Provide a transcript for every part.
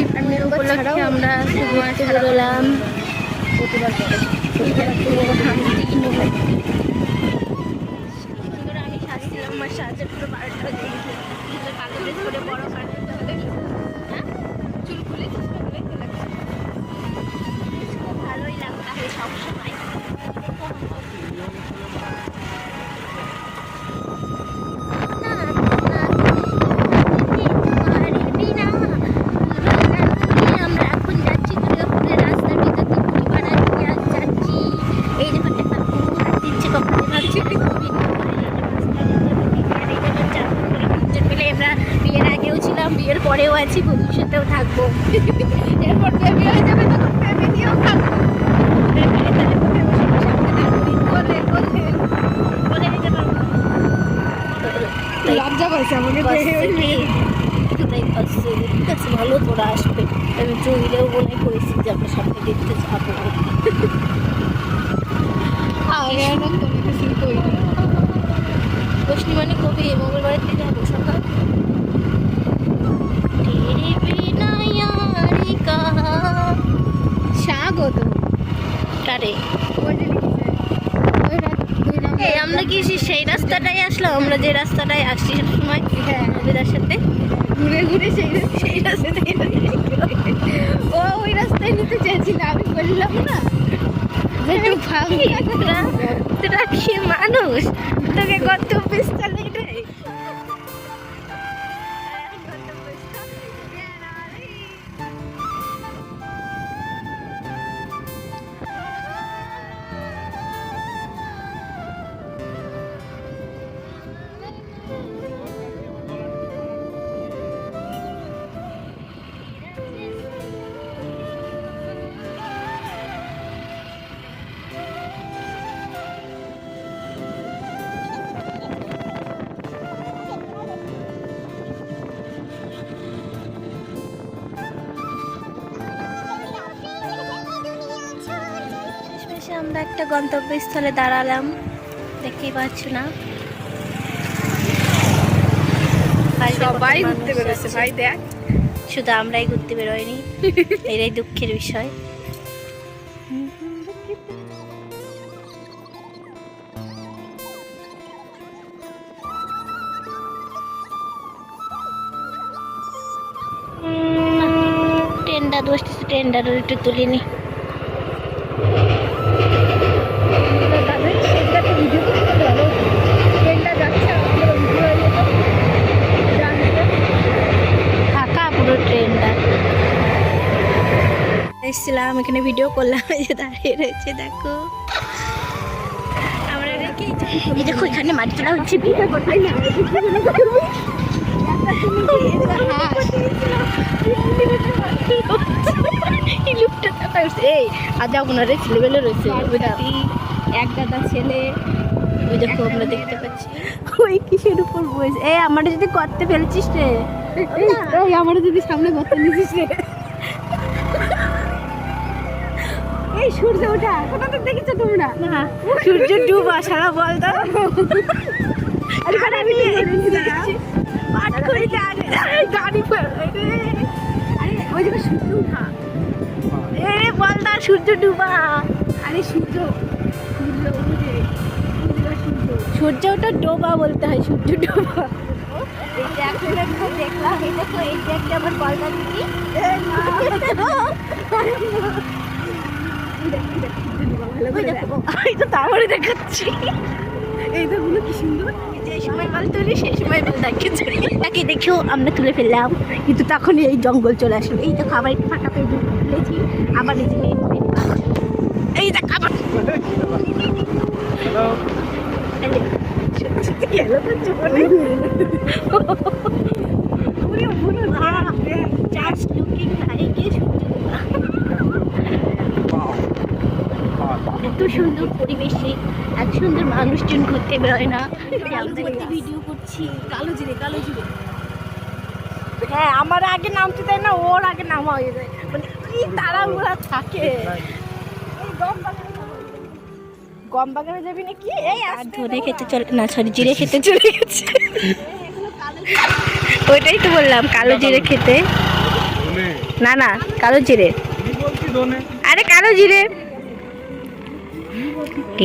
শিব উপলক্ষে আমরা ঘুরতে বেরোলাম করে আমি সাজছিলাম, আমার সাজের পুরো বারোটা হয়ে গেছে। কালো dress বড় dress হ্যাঁ? চুল খুলে চেষ্টা করে চলে গেছে। খুব ভালোই লাগতা হয় সবসময়। আমরা এখন যাচ্ছি দুর্গাপুরের রাস্তার ভিতর দিয়ে পুরীপাড়া দিয়ে আজ যাচ্ছি এই দেখো একটা কুকুর হাত দিচ্ছে কখনো ভাবছি মিলে আমরা বিয়ের আগেও ছিলাম বিয়ের পরেও আছি ভবিষ্যতেও থাকব। এরপর বেবি হয়ে যাবে তখন থাকব। লজ্জা পাইছে আমাকে ভালো তোরা আসবে। আমি মনে করেছি যে আমরা সামনে দেখতে যাব। মানে কবি? মঙ্গলবারের রাস্তাটাই আসলাম আমরা যে রাস্তাটাই আসছি সবসময় হ্যাঁ নবীদার সাথে ঘুরে ঘুরে সেই সেই রাস্তাটাই ও ওই রাস্তায় নিতে চেয়েছিল আমি বললাম না। একটু তোরা কি মানুষ? তোকে কত এটাই আমরা একটা গন্তব্যস্থলে দাঁড়ালাম। দেখতেই পাচ্ছ না। সবাই ঘুরতে বেরোচ্ছে। ভাই দেখ। শুধু আমরাই ঘুরতে বেরোয়নি এটাই দুঃখের বিষয়। ট্রেনটা বসতেছে ট্রেনটা একটু তুলিনি। এসেছিলাম এখানে ভিডিও করলাম যে দাঁড়িয়ে রয়েছে দেখো। আমরা এই দেখো এখানে মাটি তোলা হচ্ছে। এই ছেলেবেলে রয়েছে। এক দাদা ছেলে। ওই দেখো আমরা দেখতে পাচ্ছি। ওই কিসের উপর বসে এই আমার যদি করতে ফেলছিস রে। আমার যদি সামনে গর্ত নিছিস রে। এই সূর্য ওঠা। কোথা থেকে দেখেছ তোমরা? সূর্য ডুবা সারা বল তো আরে আমি পাট করে গাড়ি আরে ওই যে সূর্য ওঠা। ডুবা। আরে সূর্য। সূর্য উঠে সূর্য সূর্য ওটা ডোবা বলতে হয় সূর্য ডোবা। দেখলাম একটা আমার বলটা দিদি ওই দেখো, এই তো তারপরে দেখাচ্ছি। এই দেখুন কি সুন্দর? যে সময় বল তুলি সেই সময় বল দেখেছি তাকে দেখেও আমরা তুলে ফেললাম। কিন্তু তখনই এই জঙ্গল চলে আসলো। এই আবার একটু ফাঁকা পেয়ে তুলেছি আবার এই যে এই- দেখ আবার। গেল তো চলে পুরো পুরো জাস্ট লুকিং লাইক এ এত সুন্দর পরিবেশে এত সুন্দর মানুষজন ঘুরতে বেরোয় না। ভিডিও করছি। কালো জিরে কালো জিরে। হ্যাঁ আমার আগে নামতে দেয় না ওর আগে নামা হয়ে যায়। মানে কি তাড়াহুড়া থাকে। গম বাগানে যাবি নাকি? এই আর ধনে খেতে চলে না সরি জিরে খেতে চলে গেছে। ওইটাই তো বললাম কালো জিরে খেতে। না না কালো জিরে। কি আরে কালো জিরে।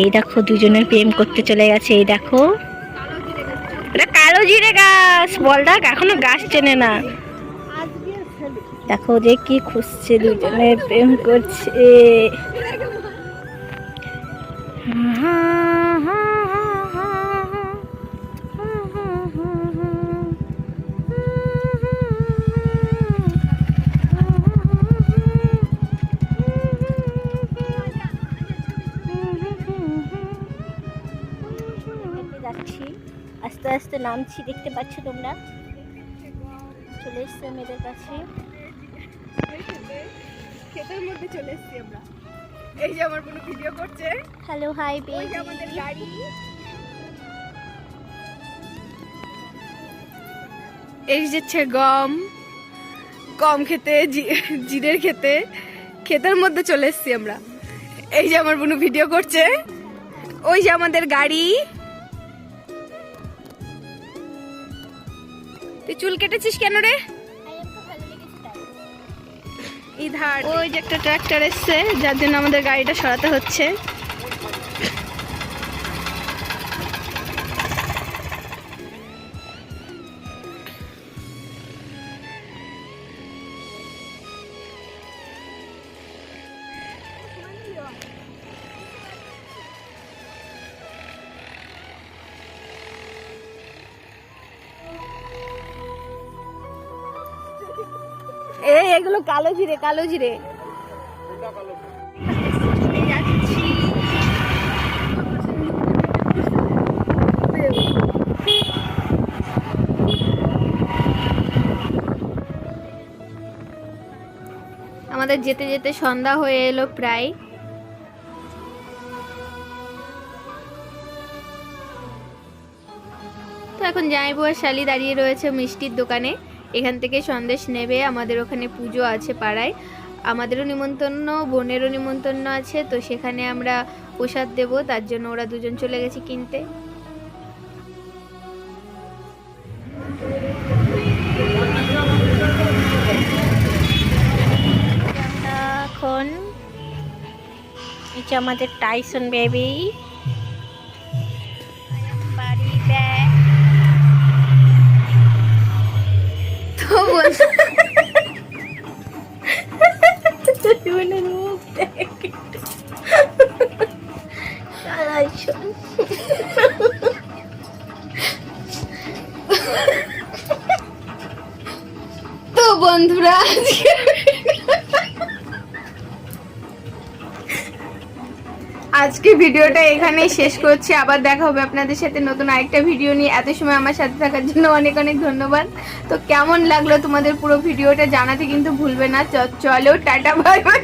এই দেখো দুজনের প্রেম করতে চলে গেছে, এই দেখো। এটা কালো জিরে গাছ, বল দেখ, এখনও গাছ চেনে না। দেখো যে কি খুঁজছে, দুজনে প্রেম করছে। আস্তে নামছি দেখতে পাচ্ছ তোমরা। চলে এসছে মেয়েদের কাছে। ক্ষেতের মধ্যে চলে এসেছি আমরা। এই যে আমার কোনো ভিডিও করছে। হ্যালো হাই ওই যে আমাদের গাড়ি। এই যেচ্ছে গম। গম খেতে জিরের খেতে। ক্ষেতের মধ্যে চলে এসেছি আমরা। এই যে আমার বোনু ভিডিও করছে। ওই যে আমাদের গাড়ি। চুল কেটেছিস কেন রে? ইধার ওই যে একটা ট্রাক্টর এসছে, যার জন্য আমাদের গাড়িটা সরাতে হচ্ছে। এই, এগুলো কালো জিরে কালো জিরে। আমাদের যেতে যেতে সন্ধ্যা হয়ে এলো প্রায়। তো এখন জামাইবু আর শালি দাঁড়িয়ে রয়েছে মিষ্টির দোকানে। এখান থেকে সন্দেশ নেবে, আমাদের ওখানে পুজো আছে পাড়ায়। আমাদেরও নিমন্ত্রণ, বোনেরও নিমন্ত্রণ আছে, তো সেখানে আমরা প্রসাদ দেব, তার জন্য ওরা দুজন চলে গেছে কিনতে। এখন আমাদের টাইসন বেবি তো আজকে ভিডিওটা এখানেই শেষ করছি। আবার দেখা হবে আপনাদের সাথে নতুন আরেকটা ভিডিও নিয়ে। এত সময় আমার সাথে থাকার জন্য অনেক অনেক ধন্যবাদ। তো কেমন লাগল তোমাদের পুরো ভিডিওটা জানাতে কিন্তু ভুলবে না। চলো, টাটা, বাই বাই।